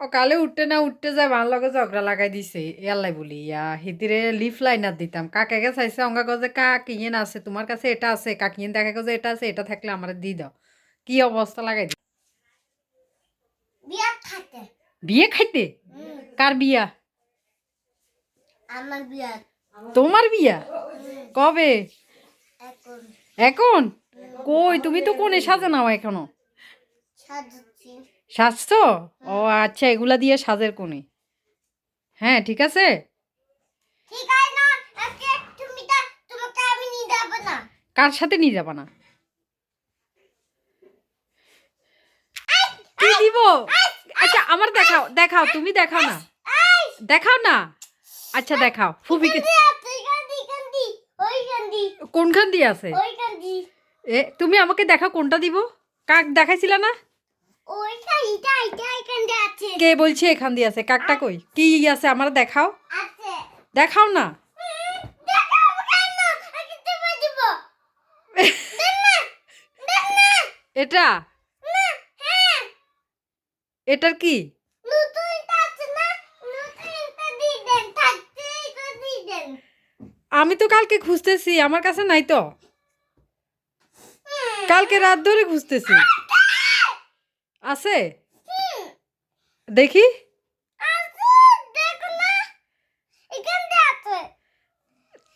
সকালে উঠতে না উঠতে যায় ভালো লগে ঝগড়া লাগাই দিছে। ইয়াল্লাই বলি ইয়া হিতিরে লিফ লাইনার দিতাম। কাকাকে চাইছে অঙ্গা কজে কাক ইয়েন আছে তোমার কাছে এটা আছে কাকিয়েন দেখা কজে এটা আছে এটা থাকলে আমার দি দাও। কি অবস্থা লাগাই দি বিয়া খাইতে। কার বিয়া? আমার বিয়া। তোমার বিয়া? কবে? এখন। এখন? কই তুমি তো কোনে সাজে নাও এখনও। সাজাচ্ছি সাজছো? ও আচ্ছা এগুলা দিয়ে সাজের কোণে। হ্যাঁ ঠিক আছে? কার সাথে নিয়ে যাবা না? কি দিব? আচ্ছা আমার দেখাও দেখাও তুমি দেখাও না। দেখাও না? আচ্ছা দেখাও কান্দি কোনখান দিয়ে আছে? এ তুমি আমাকে দেখাও কোনটা দিব? কাক দেখাইছিল না? কে বলছে এখান দিয়ে আছে? কাকটা কই? কি আছে? আমার দেখাও। দেখাও না। এটা? হ্যাঁ। এটার কি? আমি তো কালকে খুঁজতেছি আমার কাছে নাই তো। কালকে রাত ধরে খুঁজতেছি। আছে? দেখি। আছে দেখো না।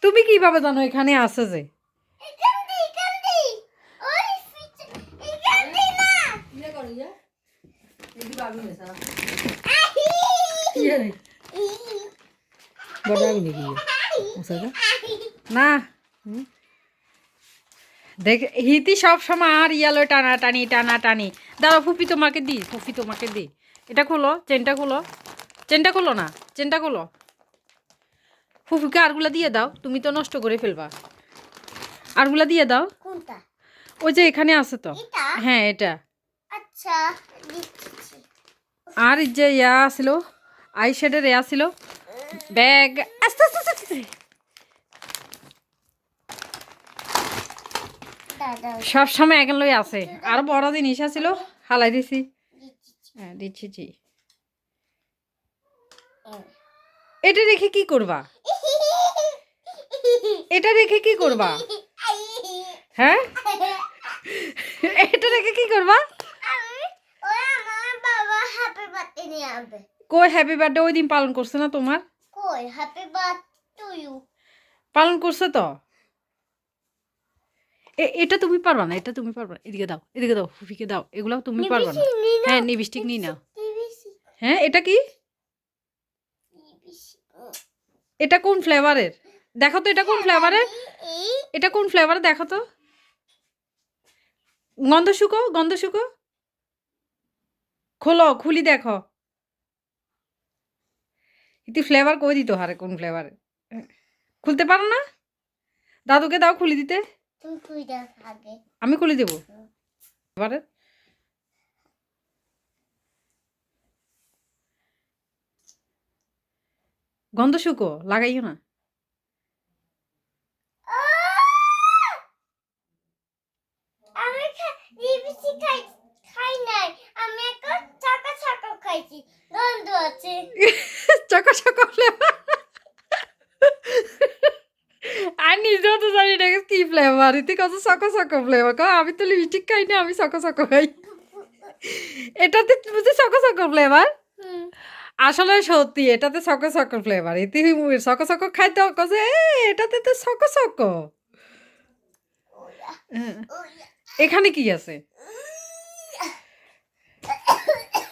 তুমি কীভাবে জানো এখানে আছে যে? না। না। দেখ হিতি সব সময় আর ইয়ালো টানা টানি টানা টানি দাঁড়া ফুপি তোমাকে দি ফুপি তোমাকে দি। এটা খোলো চেনটা খোলো। চেনটা খোলো না চেনটা খোলো। ফুফিকে আরগুলা দিয়ে দাও তুমি তো নষ্ট করে ফেলবা। আরগুলা দিয়ে দাও। কোনটা? ওই যে এখানে আছে তো। হ্যাঁ এটা। আচ্ছা আর যে ইয়া ছিল আই শেডের ইয়া ছিল ব্যাগ আস্তে আস্তে আস্তে, আস্তে দাদা সব সময় এখন লই আছে। আর বড় জিনিস আছিল হালাই দিছি। হ্যাঁ দিচ্ছি জি। এটা রেখে কি করবা? এটা রেখে কি করবা? হ্যাঁ? এটা রেখে কি করবা? কই হ্যাপি বার্থডে ওই দিন পালন করছে না তোমার? কই হ্যাপি বার্থডে টু ইউ পালন করছে তো? এটা তুমি পারবা না এটা তুমি পারবা না। এদিকে দাও এদিকে দাও ফুফিকে দাও এগুলো তুমি পারবা না। হ্যাঁ লিপস্টিক নিয়ে নাও। হ্যাঁ এটা কি? এটা কোন ফ্লেভারের? দেখো তো এটা কোন ফ্লেভারের? এটা কোন ফ্লেভার দেখো তো। গন্ধ শুকো গন্ধ শুকো। খোলো খুলি দেখো। ইতি ফ্লেভার কই দিত হারে কোন ফ্লেভারে খুলতে পারো না? দাদুকে দাও খুলি দিতে। আমি খুলে দেবো? এবারে? গন্ধ শুকো লাগাইও না। চাকা চাকা খাইছি গন্ধ আছে চকো চকো ফ্লেভার আর নিজেও তো জানি না কি ফ্লেভার এতে কত চকো চকো ফ্লেভার কো আমি তো লিপস্টিক খাই না আমি চকো চকো খাই। এটাতে বুঝি চকো চকো ফ্লেভার আসলে সত্যি এটাতে চকো চকো ফ্লেভার এতে চকো চকো খাইতে কছে এ এটাতে তো চকো হ্যাঁ। এখানে কি আছে?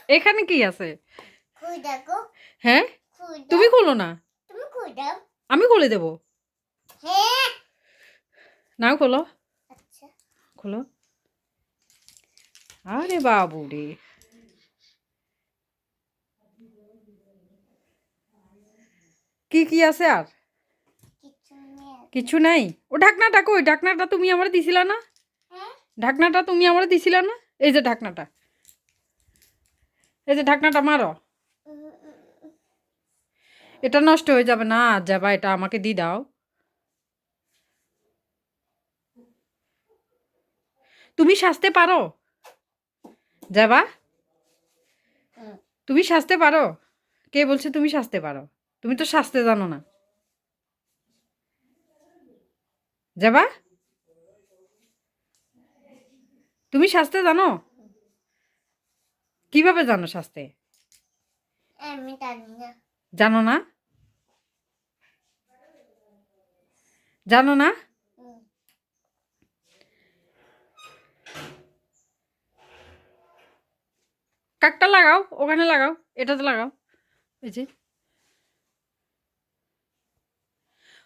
এখানে কি আছে? হ্যাঁ? তুমি খোলো না। খুই আমি খুলে দেবো। নাও খোলো। আচ্ছা। খোলো। আরে বাবু রে কি কি আছে আর? কিছু নেই কিছু নাই? ও ঢাকনাটা কই? ঢাকনাটা তুমি আমার দিছিলা না? হ্যাঁ? ঢাকনাটা তুমি আমার দিছিলা না? এই যে ঢাকনাটা। এই যে ঢাকনাটা মারো। এটা নষ্ট হয়ে যাবে না যাবা এটা আমাকে দি দাও। তুমি সাজতে পারো। যাবা? তুমি সাজতে পারো? কে বলছে তুমি সাজতে পারো? তুমি তো সাজতে জানো না। যাবা? তুমি সাজতে জানো? কীভাবে জানো সাজতে? জানো না? জানো না জানো না হুম। কাকটা লাগাও ওখানে লাগাও এটাতে লাগাও। এই যে।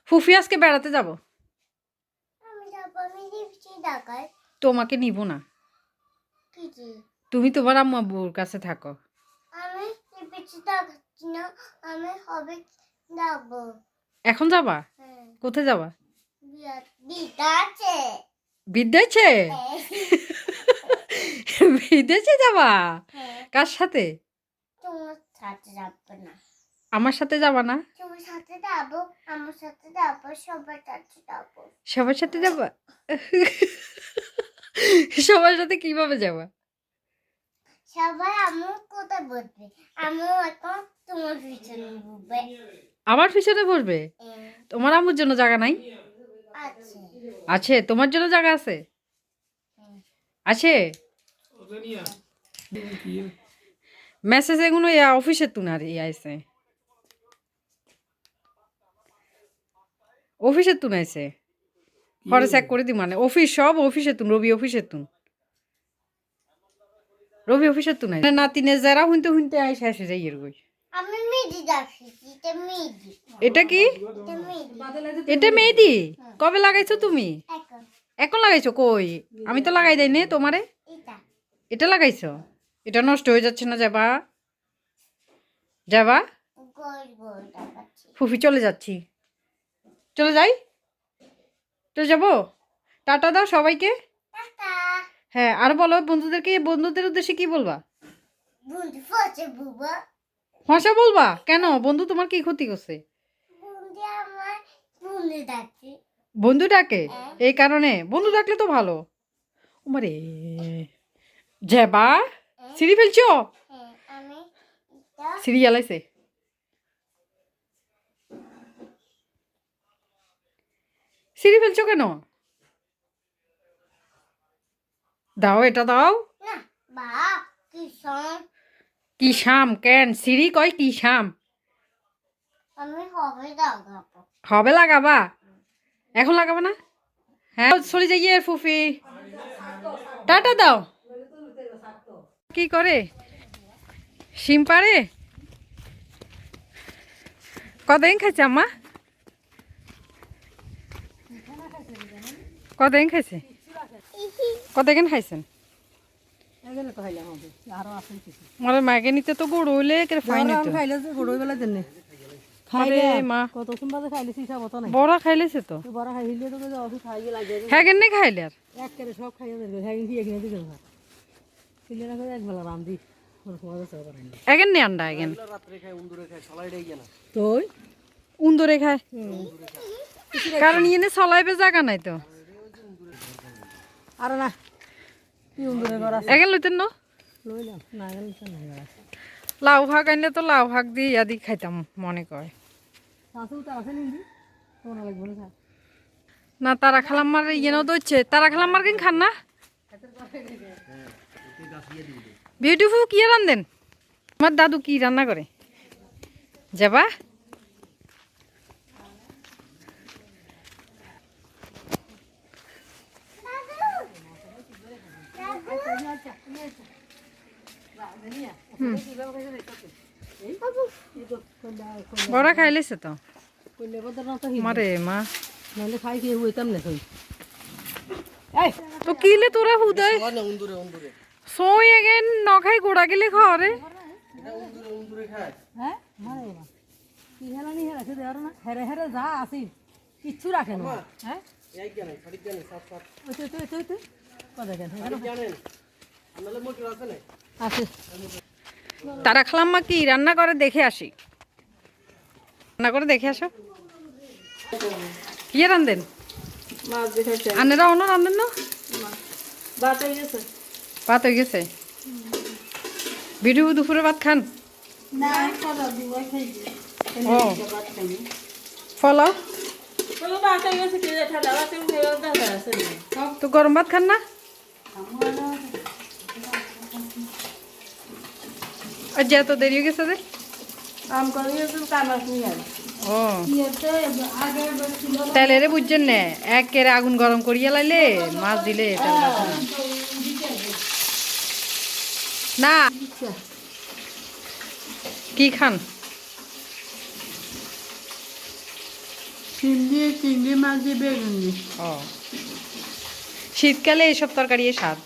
ফুফি আজকে বেড়াতে যাব? তোমাকে নিব না। তুমি তোমার আম্মু কাছে থাকো। এখন যাবা? হ্যাঁ। কোথায় যাবা? বিটা আছে বিদেশে হ্যাঁ। বিদেশে যাবা? হ্যাঁ। কার সাথে? তোমার সাথে যাব না। আমার সাথে যাবা না? তোমার সাথে যাব আমার সাথে যাব সবার সাথে যাব। সবার সাথে যাবা? সবার সাথে কীভাবে যাবা? সবাই আমার আমি এখন তোমার পিছনে বসবে আমার পিছনে বসবে হ্যাঁ, তোমার আম্মুর জন্য জায়গা নাই? আছে। আছে? তোমার জন্য জায়গা আছে? হ্যাঁ। আছে? মেসেজ এগুলো ইয়া অফিসের তুন আর ইয়া আইছে অফিসের তুন আইছে পরে চেক করে দি মানে অফিস সব অফিসের তুন রবি অফিসের তুন রবি অফিসের তুন আইছে নাতিনে যারা হুনতে হুনতে আইসে আসে যাই এর গই আমি মেহেদি যাচ্ছি এটা কি এটা মেহেদি কবে লাগাইছো তুমি এখন এখন লাগাইছো কই আমি তো লাগাই দেই নে তোমারে এটা লাগাইছো? এটা নষ্ট হয়ে যাচ্ছে না যাবা? যাবা? ফুফি চলে যাচ্ছি। চলে যাই? চলে যাব? টাটা দাও সবাইকে। হ্যাঁ আর বলো বন্ধুদেরকে বন্ধুদের উদ্দেশ্যে কি বলবা? ফসে বলবা? কেন? বন্ধু তোমার কি ক্ষতি করছে? বন্ধু ডাকে। এই কারণে? বন্ধু ডাকলে তো ভালো। উমারে। যাবা সিঁড়ি ফেলছো? সিঁড়ি আলাইছে সিঁড়ি ফেলছো কেন? দাও, এটা দাও। কি শাম কেন? সিঁড়ি কয় কি শাম হবে লাগাবা। এখন লাগাবা না? হ্যাঁ চলে যাইয়ে ফুফি। টাটা দাও। কি করে? শিম পারে কদিন খাইছে আম্মা? কদিন খাইছে? কতদিন খাইছেন? আমার মাকে নিতে তো গরু হইলে ফাইন নিত খাইলে খাইলে বড়া খাইলেছে তো। বড় তো আর? এক সব খাইয়ে এগেন নে আন্ডা এগেন। তুই? উন্দরে খায়। কারণ ইয়ে চলাইবে জায়গা নাই তো। আর না কি উন্দরে ঘর আছে? এগেন লইতেন ন? লাউ শাক আনলে তো লাউ শাক দিয়ে আদি খাইতাম মনে কয়। তো না না তারা খালাম মার ইয়ে দইছে তারা খালাম মার কিন খান না? বিউটিফুল কি রান্ধেন আমার দাদু কি রান্না করে? যাবা? বড় খাইলেছে তো কইলে বদর না তো। মারে মা। নাহলে খাই খেয়ে হইতাম না তো। কিলে তোরা হুদয়? সই এগেন নখাই গোড়া গেলে হ্যাঁ? কি নি দেওয়ার না। হেরে হেরে যা আসি কিচ্ছু রাখে না। হ্যাঁ? ওই তুই তুই তুই তুই কথা কেন আছে। তারা খালাম মা কি রান্না করে দেখে আসি। রান্না করে দেখে আসো। কি রান্ধেন? আনেরা অন্য রান্ধেন না? ভাত হয়ে গেছে? বিডু দুপুরে ভাত খান? ও। ফলাও। রে? তো গরম ভাত খান না? আর যে এত দেরি হয়ে গেছে তো ও। ছিল তেলেরে বুঝছেন না একের আগুন গরম করিয়া লাইলে মাছ দিলে না। কি খান? চিংড়ি চিংড়ি মাছ দিয়ে বেগুন দিয়ে ও। শীতকালে এইসব তরকারি স্বাদ।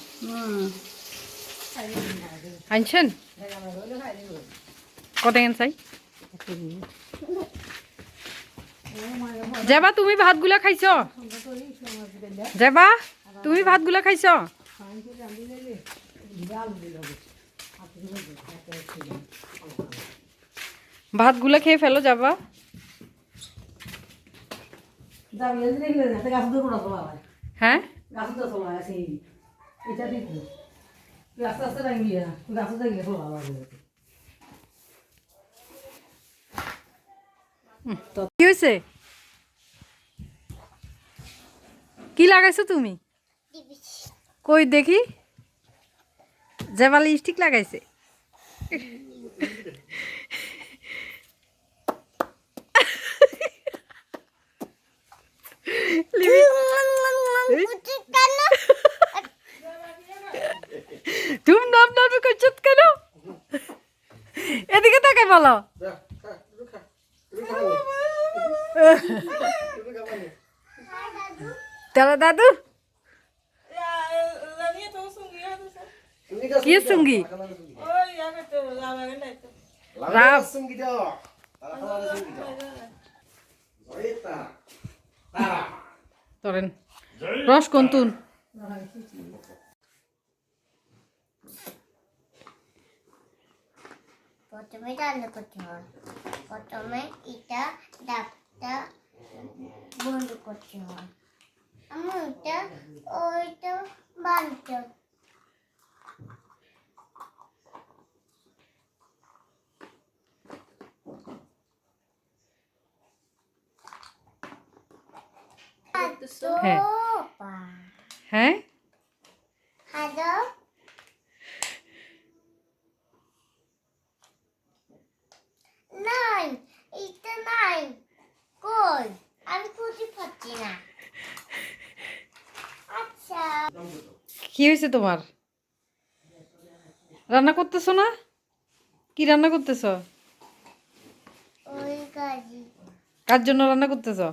আনছেন? কত কেন চাই? যাবা তুমি ভাতগুলা খাইছ? যাবা তুমি ভাতগুলা খাইছ? ভাতগুলা খেয়ে ফেলো যাবা? হ্যাঁ? কি হয়েছে কি লাগাইছো তুমি? কই দেখি? জেবালি স্টিক লাগাইছে। তুমি নাম নাম করছ কেন? এদিকে তাকাই বলো। তাহলে দাদু? কি সঙ্গী? রাব রস কন্তুন প্রথমে রান্না করতে হয় প্রথমে এটা ডাবটা বন্ধ করতে হয় আমি ওইটা ওইটা বানতে হ্যাঁ। হ্যাঁ? হ্যালো নাই এটা নাই কই আমি খুঁজে পাচ্ছি না। আচ্ছা। কি হয়েছে তোমার? রান্না করতেছো না? কি রান্না করতেছো? ওই কার জন্য রান্না করতেছো?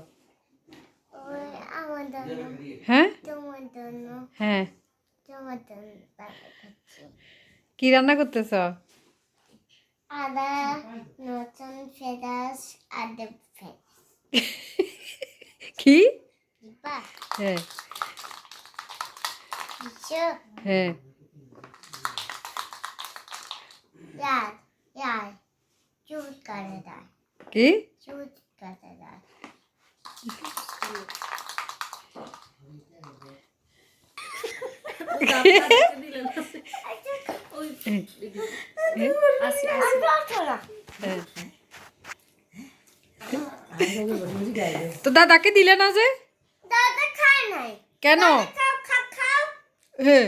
হ্যাঁ? হ্যাঁ। কি রান্না করতেছো? আদা নতুন ফেরাস আদা কি? হ্যাঁ। হ্যাঁ। কি চুল কাটা দেয় আমি পারব না হ্যাঁ। তো দাদাকে দিলে না যে? দাদা খায় নাই। কেন? হ্যাঁ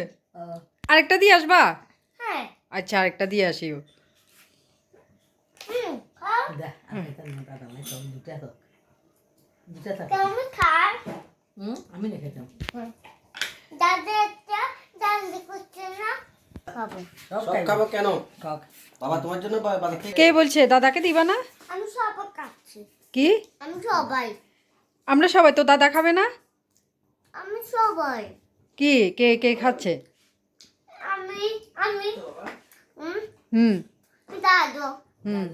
আরেকটা দিয়ে আসবা? হ্যাঁ। আচ্ছা আরেকটা দিয়ে আসিও খায়? হুম আমি না খেতাম দাদা একটা দাদি করছে না। খাব। সব সব খাব কেন? বাবা তোমার জন্য বা- বাবা কে বলছে? দাদাকে দিবা না? আমি সবাই খাচ্ছি। কি? আমি সবাই। আমরা সবাই তো দাদা খাবে না? আমি সবাই। কি? কে কে খাচ্ছে? আমি আমি। হুম? হুম। দাদু। হুম।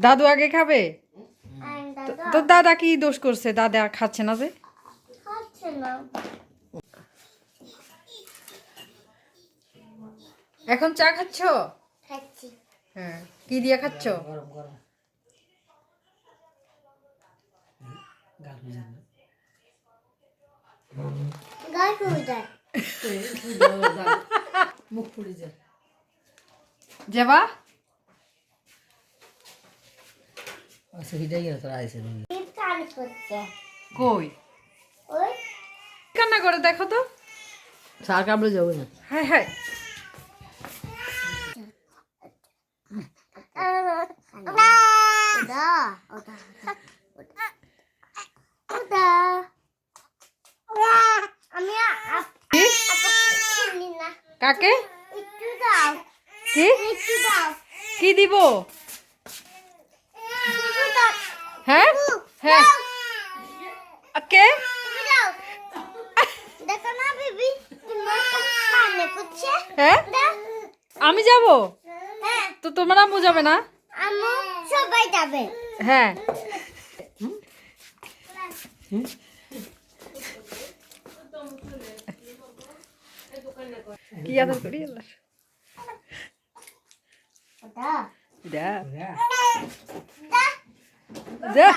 দাদু আগে খাবে। আমি তো দাদা কি দোষ করছে? দাদা খাচ্ছে না যে। খাচ্ছে না। এখন চা খাচ্ছ? খাচ্ছি। হ্যাঁ কি দিয়ে খাচ্ছ? গরম গরম মুখ পুড়ে যায়। যাবা কই? কান্না করে দেখো তো? সার কামড়ে যাবে না? হ্যাঁ হ্যাঁ। ওদা ওদা ওদা আমি কাকে? কি? কি দিব? হ্যাঁ? হ্যাঁ আ, কে তুমি দাও দেখো না বিবি তোমার কানে করছে হ্যাঁ দাও আমি যাব হ্যাঁ তো তোমার আম্মু যাবে না? আমু সবাই যাবে। হ্যাঁ। কি আদর করি আল্লাহ যা। যা।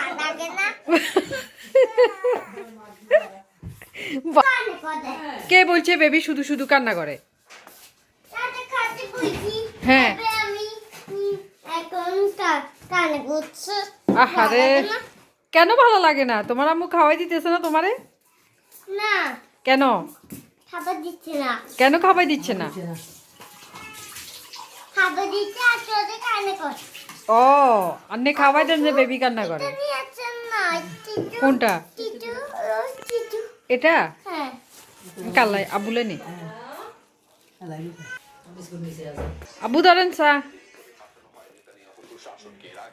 কে বলছে বেবি শুধু শুধু কান্না করে? হ্যাঁ। তবে আমি উম, এখন কা- কানে করছে আহারে কেন ভালো লাগে না? তোমার আম্মু খাওয়াই দিতেছে না তোমারে? না। কেন? খাবার দিচ্ছে না। কেন খাওয়াই দিচ্ছে না? খাবার দিচ্ছে আর তোদের কানে কর। ও আন্নে খাওয়াই দেন যে বেবি কান্না করে। এটা নিয়ে আছেন না টিটু কোনটা? টিটু হ্যাঁ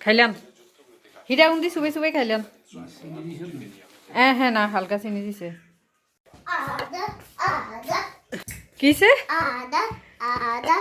খাইলাম হিরা উন্দি সুবে সুবে খাইলাম হ্যাঁ হ্যাঁ না হালকা চিনি দিছে কিসে আদা